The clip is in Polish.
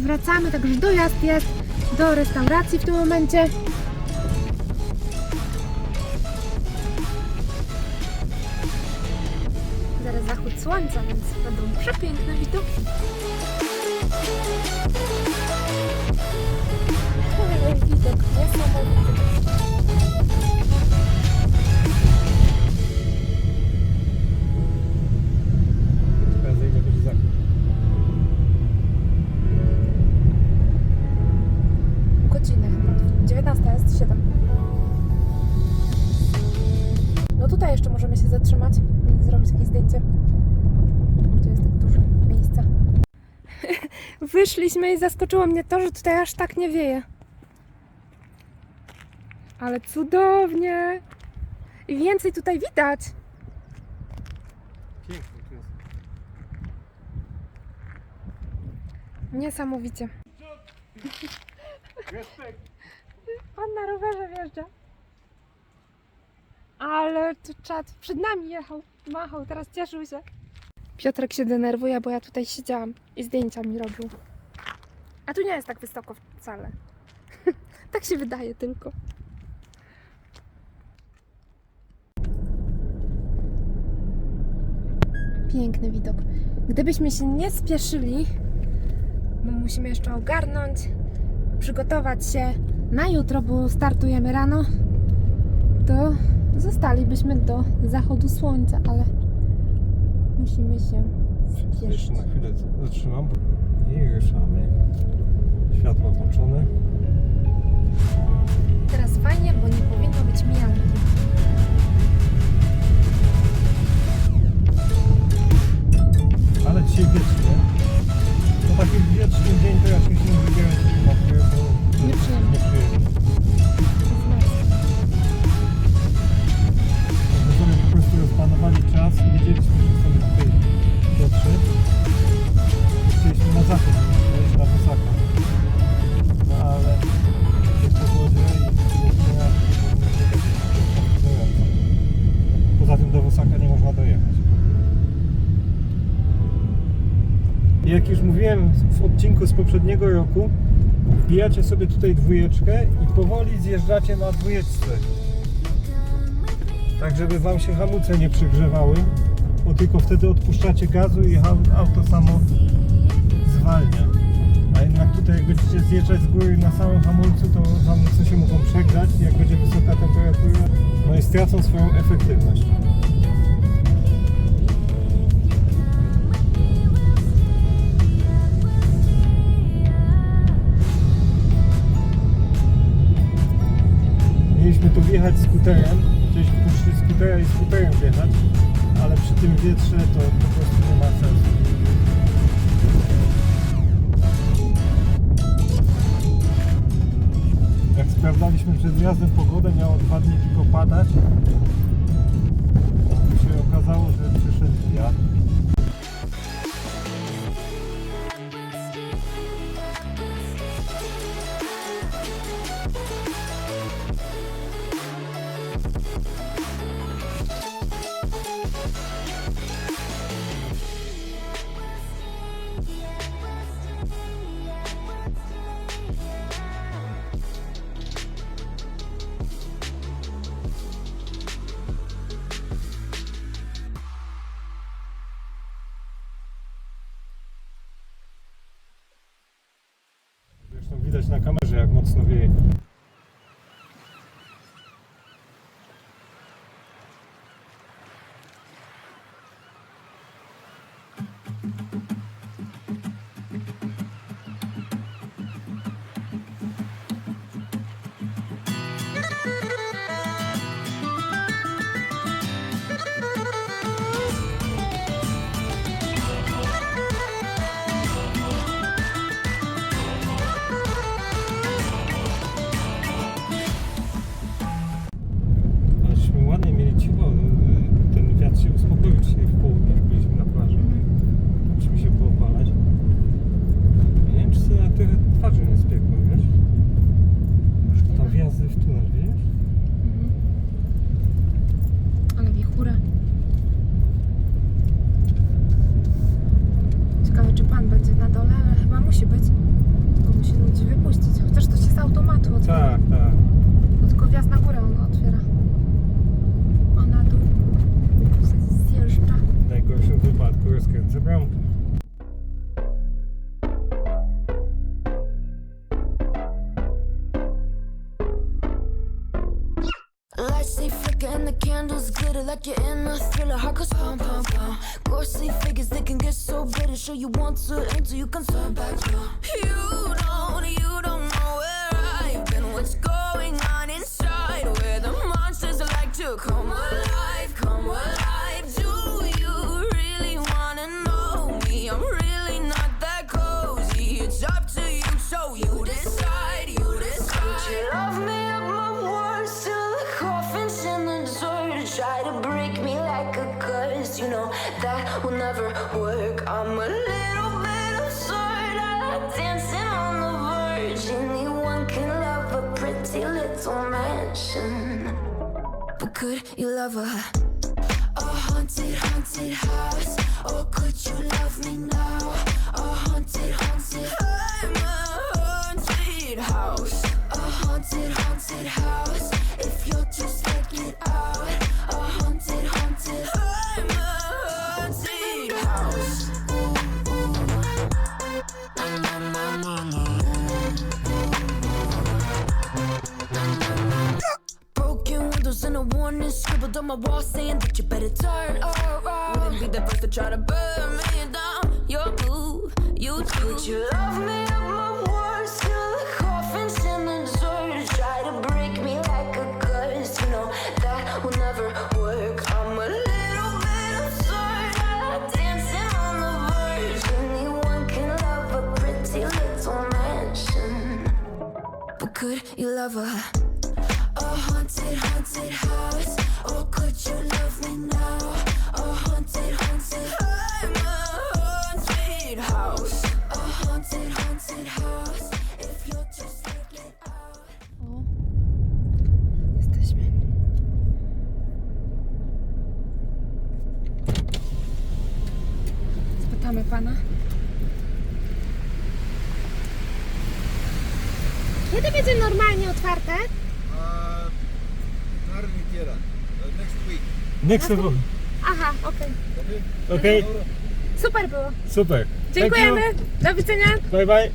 wracamy, także dojazd jest do restauracji w tym momencie. Zaraz zachód słońca, więc będą przepiękne widoki. Jakieś zdjęcie. Tu jest tak dużo miejsca. Wyszliśmy i zaskoczyło mnie to, że tutaj aż tak nie wieje. Ale cudownie! I więcej tutaj widać. Pięknie tu jest. Niesamowicie. Pan na rowerze wjeżdża. Ale tu czad przed nami jechał, machał, teraz cieszył się. Piotrek się denerwuje, bo ja tutaj siedziałam i zdjęcia mi robił. A tu nie jest tak wysoko wcale. tak się wydaje tylko. Piękny widok. Gdybyśmy się nie spieszyli, bo musimy jeszcze ogarnąć, przygotować się na jutro, bo startujemy rano, to zostalibyśmy do zachodu słońca, ale musimy się spieszyć. Jeszcze na chwilę zatrzymam i ruszamy. Światło włączone. Teraz fajnie, bo nie powinno być mijanki. Ale dzisiaj wiecznie. To taki wieczny dzień to ja się nie wybierać w odcinku z poprzedniego roku, wbijacie sobie tutaj dwójeczkę i powoli zjeżdżacie na dwójeczce. Tak, żeby Wam się hamulce nie przegrzewały, bo tylko wtedy odpuszczacie gazu i auto samo zwalnia. A jednak tutaj jak będziecie zjeżdżać z góry na samym hamulcu, to hamulce się mogą przegrzać jak będzie wysoka temperatura, no i stracą swoją efektywność. Skuterem, chcieliśmy puścić skutera i skuterem wjechać, ale przy tym wietrze to po prostu nie ma sensu. Jak sprawdzaliśmy przed wjazdem pogodę, miało dwa dni tylko padać. Tu się okazało, że przyszedł wiatr. Widać na kamerze, jak mocno wieje. Automatu otwiera. Tak, tak. No tylko wjazd na górę on otwiera. O na dół. Z- Zjeżdża. W najgorszym wypadku rozkręcę bramkę. Lights stay flicker and the candles glitter like you're in a thriller. Heart goes pum pum pum. Ghostly figures they can get so bitter. Sure you want to until you can turn back. You curse. You know that will never work. I'm a little bit absurd. I like dancing on the verge. Anyone can love a pretty little mansion. But could you love a a haunted, haunted house? Or could you love me now? A haunted, haunted. I'm Broken windows and a warning scribbled on my wall saying that you better turn around. Wouldn't be the first to try to burn me down. Your move, you do. Would you love me could you love a a haunted, haunted house? Or could you love me now? A haunted, haunted I'm a haunted house A haunted, haunted house If you're just take it out. Spytamy pana. Kiedy będzie normalnie otwarte? Uh, Quiera. Uh, next week. Next level. Aha, okej. Okay? Okej, Super było. super. Thank you. Dziękujemy. Do widzenia. Bye bye.